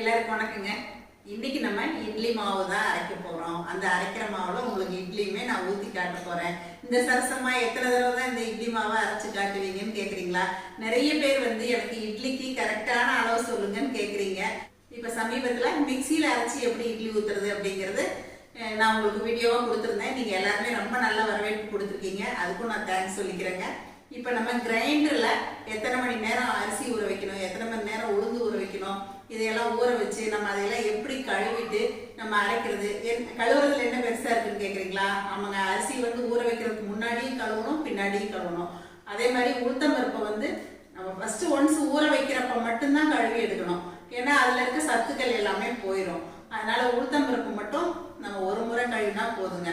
எல்லாருக்கும் வணக்கங்க. இன்னைக்கு நம்ம இட்லி மாவு தான் அரைக்க போறோம். அந்த அரைக்கிற மாவுல உங்களுக்கு இட்லியுமே நான் ஊத்தி காட்ட போறேன். இந்த சரசமா எத்தனை தடவை தான் இந்த இட்லி மாவை அரைச்சு காட்டுவீங்கன்னு கேக்குறீங்களா? நிறைய பேர் வந்து எனக்கு இட்லிக்கு கரெக்டான அளவு சொல்லுங்கன்னு கேக்குறீங்க. இப்ப சமீபத்துல மிக்சியில அரைச்சி எப்படி இட்லி ஊத்துறது அப்படிங்கிறது நான் உங்களுக்கு வீடியோவா கொடுத்துருந்தேன். நீங்க எல்லாருமே ரொம்ப நல்ல வரவேற்பு கொடுத்துருக்கீங்க. அதுக்கும் நான் தேங்க்ஸ் சொல்லிக்கிறேங்க. இப்போ நம்ம கிரைண்டரில் எத்தனை மணி நேரம் அரிசி ஊற வைக்கணும்? எத்தனை மணி நேரம் உழு இதையெல்லாம் ஊற வச்சு நம்ம அதையெல்லாம் எப்படி கழுவிட்டு நம்ம அரைக்கிறது? என் கழுவுறதுல என்ன பெருசாக இருக்குன்னு கேட்குறீங்களா ஆமாங்க. அரிசி வந்து ஊற வைக்கிறதுக்கு முன்னாடியும் கழுவணும் பின்னாடியும் கழுவணும். அதே மாதிரி உளுத்தம் பருப்பை வந்து நம்ம ஃபஸ்ட்டு ஒன்ஸ் ஊற வைக்கிறப்ப மட்டும்தான் கழுவி எடுக்கணும். ஏன்னா அதில் இருக்க சத்துக்கள் எல்லாமே போயிடும் அதனால உளுத்தம் பருப்பு மட்டும் நம்ம ஒரு முறை கழுவினா போதுங்க.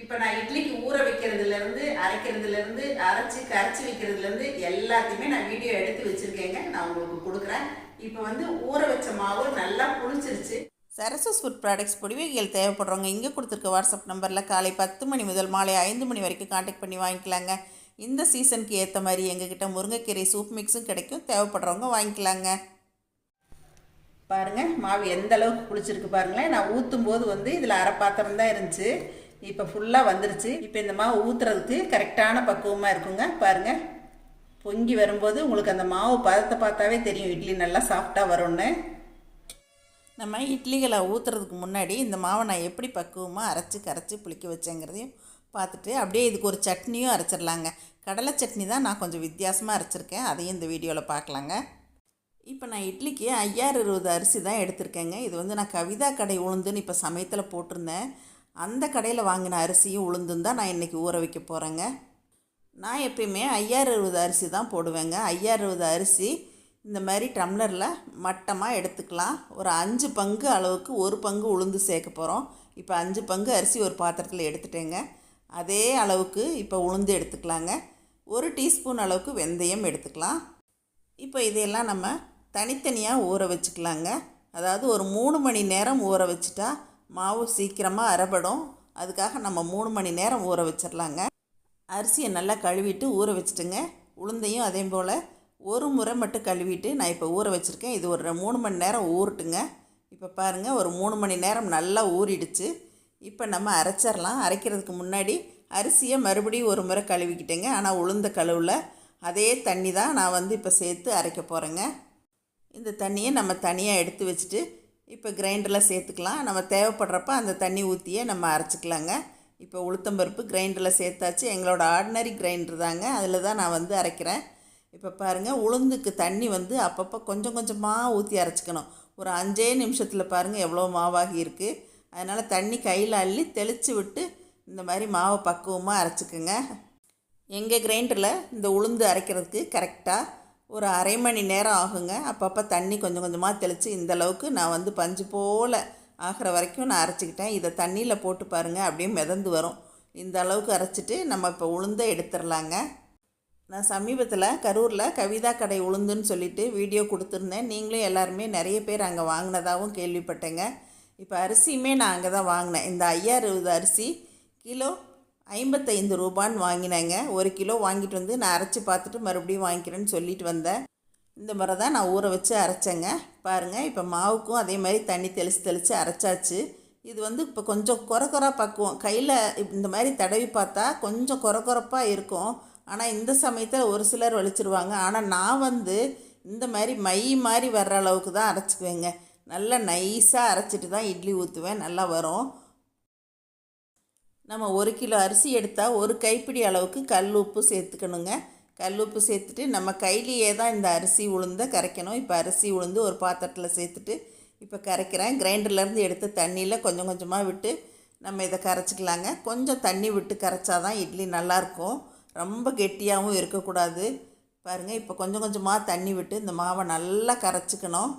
இப்போ நான் இட்லிக்கு ஊற வைக்கிறதுலேருந்து அரைக்கிறதுலேருந்து அரைச்சி கரைச்சி வைக்கிறதுலேருந்து எல்லாத்தையுமே நான் வீடியோ எடுத்து வச்சுருக்கேங்க. நான் உங்களுக்கு கொடுக்குறேன். இப்போ வந்து ஊற வச்ச மாவு நல்லா புளிச்சிருச்சு. சரசஸ் ஃபுட் ப்ராடக்ட்ஸ் பொடிவைகள் தேவைப்படுறவங்க இங்கே கொடுத்துருக்க வாட்ஸ்அப் நம்பரில் காலை பத்து மணி முதல் மாலை ஐந்து மணி வரைக்கும் காண்டாக்ட் பண்ணி வாங்கிக்கலாங்க. இந்த சீசனுக்கு ஏற்ற மாதிரி எங்ககிட்ட முருங்கைக்கீரை சூப் மிக்ஸும் கிடைக்கும். தேவைப்படுறவங்க வாங்கிக்கலாங்க. பாருங்க மாவு எந்த அளவுக்கு புளிச்சிருக்கு பாருங்களேன். நான் ஊற்றும் போது வந்து இதில் அரை பாத்திரம் தான் இருந்துச்சு. இப்போ ஃபுல்லாக வந்துருச்சு. இப்போ இந்த மாவு ஊற்றுறதுக்கு கரெக்டான பக்குவமாக இருக்குங்க. பாருங்க. பொங்கி வரும்போது உங்களுக்கு அந்த மாவு பதத்தை பார்த்தாவே தெரியும். இட்லி நல்லா சாஃப்டாக வரும்னு. நம்ம இட்லிகளை ஊற்றுறதுக்கு முன்னாடி இந்த மாவை நான் எப்படி பக்குவமாக அரைச்சி கரைச்சி புளிக்க வச்சேங்கிறதையும் பார்த்துட்டு அப்படியே இதுக்கு ஒரு சட்னியும் அரைச்சிடலாங்க. கடலை சட்னி தான் நான் கொஞ்சம் வித்தியாசமாக அரைச்சிருக்கேன். அதையும் இந்த வீடியோவில் பார்க்கலாங்க. இப்போ நான் இட்லிக்கு ஐயாயிரம் இருபது அரிசி தான் எடுத்திருக்கேங்க. இது வந்து நான் கவிதா கடை உளுந்துன்னு இப்போ சமயத்தில் போட்டிருந்தேன். அந்த கடையில் வாங்கின அரிசியும் உளுந்துன்னு தான் நான் இன்றைக்கி ஊற வைக்க போகிறேங்க நான் எப்பயுமே ஐயாறு அறுபது அரிசி தான் போடுவேங்க. ஐயாறு அறுபது அரிசி இந்த மாதிரி டம்ளரில் மட்டமாக எடுத்துக்கலாம். ஒரு அஞ்சு பங்கு அளவுக்கு ஒரு பங்கு உளுந்து சேர்க்க போகிறோம் இப்போ அஞ்சு பங்கு அரிசி ஒரு பாத்திரத்தில் எடுத்துட்டேங்க. அதே அளவுக்கு இப்போ உளுந்து எடுத்துக்கலாங்க. ஒரு டீஸ்பூன் அளவுக்கு வெந்தயம் எடுத்துக்கலாம். இப்போ இதையெல்லாம் நம்ம தனித்தனியாக ஊற வச்சுக்கலாங்க. அதாவது ஒரு மூணு மணி நேரம் ஊற வச்சுட்டா மாவு சீக்கிரமாக அரைபடும் அதுக்காக நம்ம மூணு மணி நேரம் ஊற வச்சிடலாங்க அரிசியை நல்லா கழுவிட்டு ஊற வச்சுட்டுங்க. உளுந்தையும் அதே போல் ஒரு முறை மட்டும் கழுவிட்டு நான் இப்போ ஊற வச்சுருக்கேன். இது ஒரு மூணு மணி நேரம் ஊறட்டுங்க. இப்போ பாருங்கள் ஒரு மூணு மணி நேரம் நல்லா ஊறிடுச்சு. இப்போ நம்ம அரைச்சிடலாம். அரைக்கிறதுக்கு முன்னாடி அரிசியை மறுபடியும் ஒரு முறை கழுவிக்கிட்டேங்க. ஆனால் உளுந்த கழுவில். அதே தண்ணி தான் நான் வந்து இப்போ சேர்த்து அரைக்க போகிறேங்க இந்த தண்ணியை நம்ம தனியாக எடுத்து வச்சுட்டு இப்போ கிரைண்டரில் சேர்த்துக்கலாம். நம்ம தேவைப்படுறப்ப அந்த தண்ணி ஊற்றியே நம்ம அரைச்சிக்கலாங்க. இப்போ உளுத்தம்பருப்பு கிரைண்டரில் சேர்த்தாச்சு. எங்களோட ஆர்டினரி கிரைண்டர் தாங்க. அதில் தான் நான் வந்து அரைக்கிறேன். இப்போ பாருங்கள் உளுந்துக்கு தண்ணி வந்து அப்பப்போ கொஞ்சம் கொஞ்சமாக ஊற்றி அரைச்சிக்கணும். ஒரு அஞ்சே நிமிஷத்தில் பாருங்கள் எவ்வளோ மாவாகி இருக்குது அதனால் தண்ணி கையில் அள்ளி தெளித்து விட்டு இந்த மாதிரி மாவை பக்குவமாக அரைச்சிக்கோங்க. எங்கள் கிரைண்டரில் இந்த உளுந்து அரைக்கிறதுக்கு கரெக்டாக ஒரு அரை மணி நேரம் ஆகுங்க. அப்பப்போ தண்ணி கொஞ்சம் கொஞ்சமாக தெளித்து இந்த அளவுக்கு நான் வந்து பஞ்சு போல் ஆகிற வரைக்கும் நான் அரைச்சிக்கிட்டேன். இதை தண்ணியில் போட்டு பாருங்கள் அப்படியே மிதந்து வரும். இந்த அளவுக்கு அரைச்சிட்டு நம்ம இப்போ உளுந்தை எடுத்துடலாங்க நான் சமீபத்தில் கரூரில் கவிதா கடை உளுந்துன்னு சொல்லிட்டு வீடியோ கொடுத்துருந்தேன். நீங்களும் எல்லாருமே நிறைய பேர் அங்கே வாங்கினதாகவும் கேள்விப்பட்டேங்க. இப்போ அரிசியுமே நான் அங்கே தான் வாங்கினேன். இந்த ஐயா இருபது அரிசி கிலோ ஐம்பத்தைந்து ரூபான்னு வாங்கினேங்க. ஒரு கிலோ வாங்கிட்டு வந்து நான் அரைச்சி பார்த்துட்டு மறுபடியும் வாங்கிக்கிறேன்னு சொல்லிட்டு வந்தேன். இந்த முறை தான் நான் ஊற வச்சு அரைச்சேங்க. பாருங்கள் இப்போ மாவுக்கும் அதே மாதிரி தண்ணி தெளித்து தெளித்து அரைச்சாச்சு. இது வந்து இப்போ கொஞ்சம் குறை குறை பக்குவோம். கையில் இந்த மாதிரி தடவி பார்த்தா கொஞ்சம் குறை குறைப்பாக இருக்கும். ஆனால் இந்த சமயத்தில் ஒரு சிலர் வலிச்சிருவாங்க. ஆனால் நான் வந்து இந்த மாதிரி மை மாதிரி வர்ற அளவுக்கு தான் அரைச்சிக்குவேங்க. நல்லா நைஸாக அரைச்சிட்டு தான் இட்லி ஊற்றுவேன் நல்லா வரும். நம்ம ஒரு கிலோ அரிசி எடுத்தால் ஒரு கைப்பிடி அளவுக்கு கல் உப்பு சேர்த்துக்கணுங்க. கல் உப்பு சேர்த்துட்டு நம்ம கையிலேயே தான் இந்த அரிசி உளுந்த கரைக்கணும். இப்போ அரிசி உளுந்து ஒரு பாத்திரத்தில் சேர்த்துட்டு இப்போ கரைக்கிறேன். கிரைண்டர்லேருந்து எடுத்த தண்ணியில் கொஞ்சம் கொஞ்சமாக விட்டு நம்ம இதை கரைச்சிக்கலாங்க. கொஞ்சம் தண்ணி விட்டு கரைச்சா தான் இட்லி நல்லாயிருக்கும். ரொம்ப கெட்டியாகவும் இருக்கக்கூடாது. பாருங்கள் இப்போ கொஞ்சம் கொஞ்சமாக தண்ணி விட்டு இந்த மாவை நல்லா கரைச்சிக்கணும்.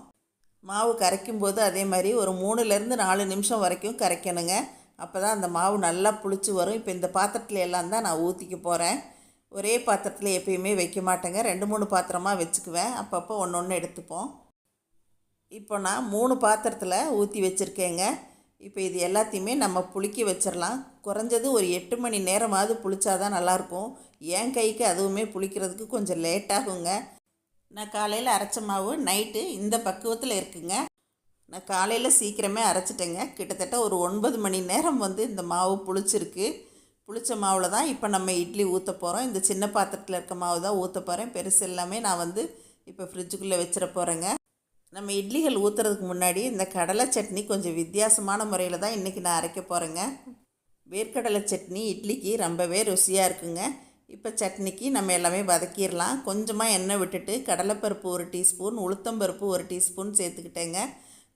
மாவு கரைக்கும் போது அதே மாதிரி ஒரு மூணுலேருந்து நாலு நிமிஷம் வரைக்கும் கரைக்கணுங்க. அப்போ தான் அந்த மாவு நல்லா புளிச்சு வரும். இப்போ இந்த பாத்திரத்துல எல்லாம் தான் நான் ஊற்றிக்க போகிறேன் ஒரே பாத்திரத்தில் எப்பயுமே வைக்க மாட்டேங்க. ரெண்டு மூணு பாத்திரமாக வச்சுக்குவேன். அப்பப்போ ஒன்று ஒன்று எடுத்துப்போம். இப்போ நான் மூணு பாத்திரத்தில் ஊற்றி வச்சுருக்கேங்க. இப்போ இது எல்லாத்தையுமே நம்ம புளிக்க வச்சிடலாம் குறைஞ்சது ஒரு எட்டு மணி நேரமாவது புளிச்சாதான் நல்லாயிருக்கும். என் கைக்கு அதுவுமே புளிக்கிறதுக்கு கொஞ்சம் லேட்டாகுங்க நான் காலையில் அரைச்ச மாவு நைட்டு இந்த பக்குவத்தில் இருக்குங்க. நான் காலையில் சீக்கிரமே அரைச்சிட்டேங்க. கிட்டத்தட்ட ஒரு ஒன்பது மணி நேரம் வந்து இந்த மாவு புளிச்சிருக்கு. புளிச்ச மாவில் தான் இப்போ நம்ம இட்லி ஊற்ற போகிறோம் இந்த சின்ன பாத்திரத்தில் இருக்க மாவு தான் ஊற்ற போகிறேன் பெருசு எல்லாமே நான் வந்து இப்போ ஃப்ரிட்ஜுக்குள்ளே வச்சிட போகிறேங்க நம்ம இட்லிகள் ஊற்றுறதுக்கு முன்னாடி இந்த கடலை சட்னி கொஞ்சம் வித்தியாசமான முறையில் தான் இன்றைக்கி நான் அரைக்க போகிறேங்க வேர்க்கடலை சட்னி இட்லிக்கு ரொம்பவே ருசியாக இருக்குங்க. இப்போ சட்னிக்கு நம்ம எல்லாமே வதக்கிடலாம். கொஞ்சமாக எண்ணெய் விட்டுட்டு கடலைப்பருப்பு ஒரு டீஸ்பூன் உளுத்தம்பருப்பு ஒரு டீஸ்பூன் சேர்த்துக்கிட்டேங்க.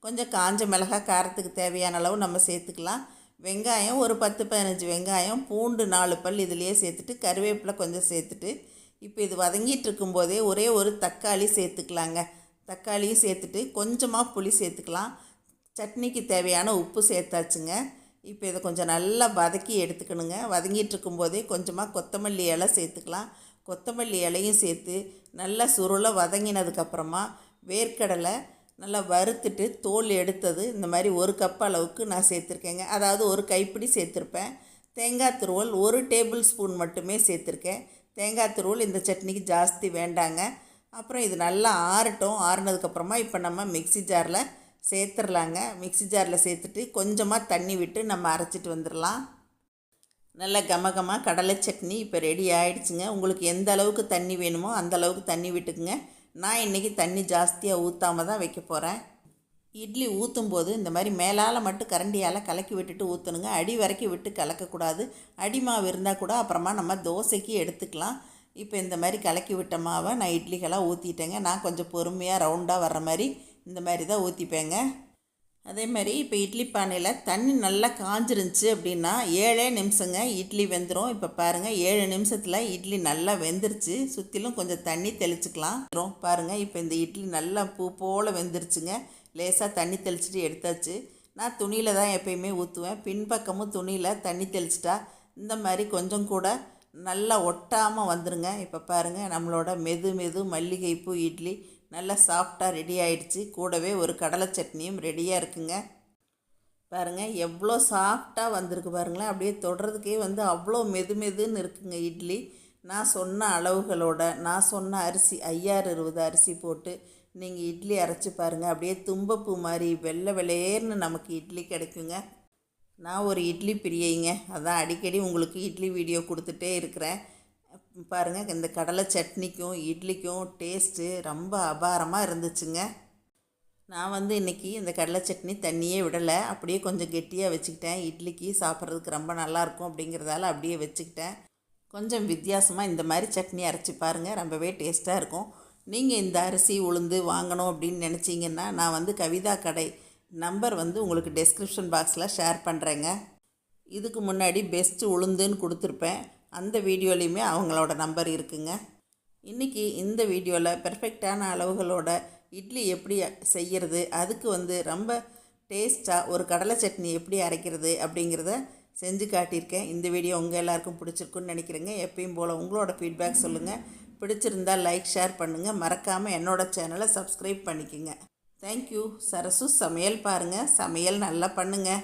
கொஞ்சம் காஞ்ச மிளகாய் காரத்துக்கு தேவையான அளவு நம்ம சேர்த்துக்கலாம். வெங்காயம் ஒரு பத்து பதினஞ்சு வெங்காயம் பூண்டு நாலு பல் இதுலேயே சேர்த்துட்டு கருவேப்பிலை கொஞ்சம் சேர்த்துட்டு இப்போ இது வதங்கிட்டு இருக்கும்போதே ஒரே ஒரு தக்காளி சேர்த்துக்கலாங்க. தக்காளியும் சேர்த்துட்டு கொஞ்சமாக புளி சேர்த்துக்கலாம். சட்னிக்கு தேவையான உப்பு சேர்த்தாச்சுங்க. இப்போ இதை கொஞ்சம் நல்லா வதக்கி எடுத்துக்கணுங்க. வதங்கிட்டு இருக்கும்போதே கொஞ்சமாக கொத்தமல்லி இலை சேர்த்துக்கலாம். கொத்தமல்லி இலையும் சேர்த்து நல்லா சுருளை வதங்கினதுக்கப்புறமா வேர்க்கடலை நல்லா வறுத்துட்டு தோல் எடுத்தது. இந்த மாதிரி ஒரு கப் அளவுக்கு நான் சேர்த்துருக்கேங்க. அதாவது ஒரு கைப்பிடி சேர்த்துருப்பேன். தேங்காய் துருவல் ஒரு டேபிள் ஸ்பூன் மட்டுமே சேர்த்துருக்கேன். தேங்காய் துருவல் இந்த சட்னிக்கு ஜாஸ்தி வேண்டாங்க. அப்புறம் இது நல்லா ஆறட்டும். ஆறுனதுக்கப்புறமா இப்போ நம்ம மிக்ஸி ஜாரில் சேர்த்துடலாங்க மிக்ஸி ஜாரில் சேர்த்துட்டு கொஞ்சமாக தண்ணி விட்டு நம்ம அரைச்சிட்டு வந்துடலாம் நல்ல கமகமாக கடலை சட்னி இப்போ ரெடி ஆகிடுச்சுங்க உங்களுக்கு எந்த அளவுக்கு தண்ணி வேணுமோ அந்த அளவுக்கு தண்ணி விட்டுக்குங்க. நான் இன்றைக்கி தண்ணி ஜாஸ்தியாக ஊற்றாம தான் வைக்க போகிறேன் இட்லி ஊற்றும் போது இந்த மாதிரி மேலால் மட்டும் கரண்டியால் கலக்கி விட்டுட்டு ஊற்றணுங்க அடி வரைக்கும் விட்டு கலக்கக்கூடாது. அடி மாவு இருந்தால் கூட அப்புறமா நம்ம தோசைக்கு எடுத்துக்கலாம். இப்போ இந்த மாதிரி கலக்கி விட்ட மாவை நான் இட்லிகளாக ஊற்றிட்டேங்க நான் கொஞ்சம் பொறுமையாக ரவுண்டாக வர்ற மாதிரி இந்த மாதிரி தான் ஊற்றிப்பேங்க அதே மாதிரி இப்போ இட்லி பானையில் தண்ணி நல்லா காஞ்சிருந்துச்சு அப்படின்னா ஏழே நிமிஷங்க இட்லி வெந்துடும் இப்போ பாருங்கள் ஏழு நிமிஷத்தில் இட்லி நல்லா வெந்துருச்சு. சுற்றிலும் கொஞ்சம் தண்ணி தெளிச்சுக்கலாம். பாருங்கள் இப்போ இந்த இட்லி நல்லா பூ போல் வெந்துருச்சுங்க. லேசாக தண்ணி தெளிச்சிட்டு எடுத்தாச்சு. நான் துணியில் தான் எப்பயுமே ஊற்றுவேன் பின்பக்கமும் துணியில் தண்ணி தெளிச்சிட்டா இந்த மாதிரி கொஞ்சம் கூட நல்லா ஒட்டாமல் வந்துருங்க. இப்போ பாருங்கள் நம்மளோட மெது மெது மல்லிகைப்பூ இட்லி நல்லா சாஃப்டாக ரெடி ஆயிடுச்சு. கூடவே ஒரு கடலை சட்னியும் ரெடியாக இருக்குங்க. பாருங்கள் எவ்வளோ சாஃப்டாக வந்திருக்கு பாருங்களேன். அப்படியே தொடுறதுக்கே வந்து அவ்வளோ மெது மெதுன்னு இருக்குங்க இட்லி. நான் சொன்ன அளவுகளோட நான் சொன்ன அரிசி ஐயாறு இருபது அரிசி போட்டு நீங்கள் இட்லி அரைச்சி பாருங்கள் அப்படியே தும்பப்பூ மாதிரி வெள்ளை வெளேர்னு நமக்கு இட்லி கிடைக்குங்க. நான் ஒரு இட்லி பிரியைங்க. அதான் அடிக்கடி உங்களுக்கு இட்லி வீடியோ கொடுத்துட்டே இருக்கிறேன். பாருங்கள் இந்த கடலை சட்னிக்கும் இட்லிக்கும் டேஸ்ட்டு ரொம்ப அபாரமாக இருந்துச்சுங்க. நான் வந்து இன்றைக்கி இந்த கடலை சட்னி தண்ணியே விடலை. அப்படியே கொஞ்சம் கெட்டியாக வச்சுக்கிட்டேன். இட்லிக்கு சாப்பிட்றதுக்கு ரொம்ப நல்லாயிருக்கும் அப்படிங்கிறதால அப்படியே வச்சுக்கிட்டேன். கொஞ்சம் வித்தியாசமாக இந்த மாதிரி சட்னி அரைச்சி பாருங்கள் ரொம்பவே டேஸ்ட்டாக இருக்கும். நீங்கள் இந்த அரிசி உளுந்து வாங்கணும் அப்படின்னு நினச்சிங்கன்னா நான் வந்து கவிதா கடை நம்பர் வந்து உங்களுக்கு டெஸ்கிரிப்ஷன் பாக்ஸில் ஷேர் பண்ணுறேங்க இதுக்கு முன்னாடி பெஸ்ட்டு உளுந்துன்னு கொடுத்துருப்பேன். அந்த வீடியோலையுமே அவங்களோட நம்பர் இருக்குங்க. இன்றைக்கி இந்த வீடியோவில் பெர்ஃபெக்டான அளவுகளோட இட்லி எப்படி செய்கிறது அதுக்கு வந்து ரொம்ப டேஸ்ட்டாக ஒரு கடலை சட்னி எப்படி அரைக்கிறது அப்படிங்கிறத செஞ்சு காட்டியிருக்கேன். இந்த வீடியோ உங்கள் எல்லாருக்கும் பிடிச்சிருக்குன்னு நினைக்கிறேங்க. எப்பயும் போல் உங்களோட ஃபீட்பேக் சொல்லுங்கள் பிடிச்சிருந்தா லைக் ஷேர் பண்ணுங்கள் மறக்காமல் என்னோட சேனலை சப்ஸ்கிரைப் பண்ணிக்கோங்க. தேங்க்யூ சரசு சமையல் பாருங்கள் சமையல் நல்லா பண்ணுங்கள்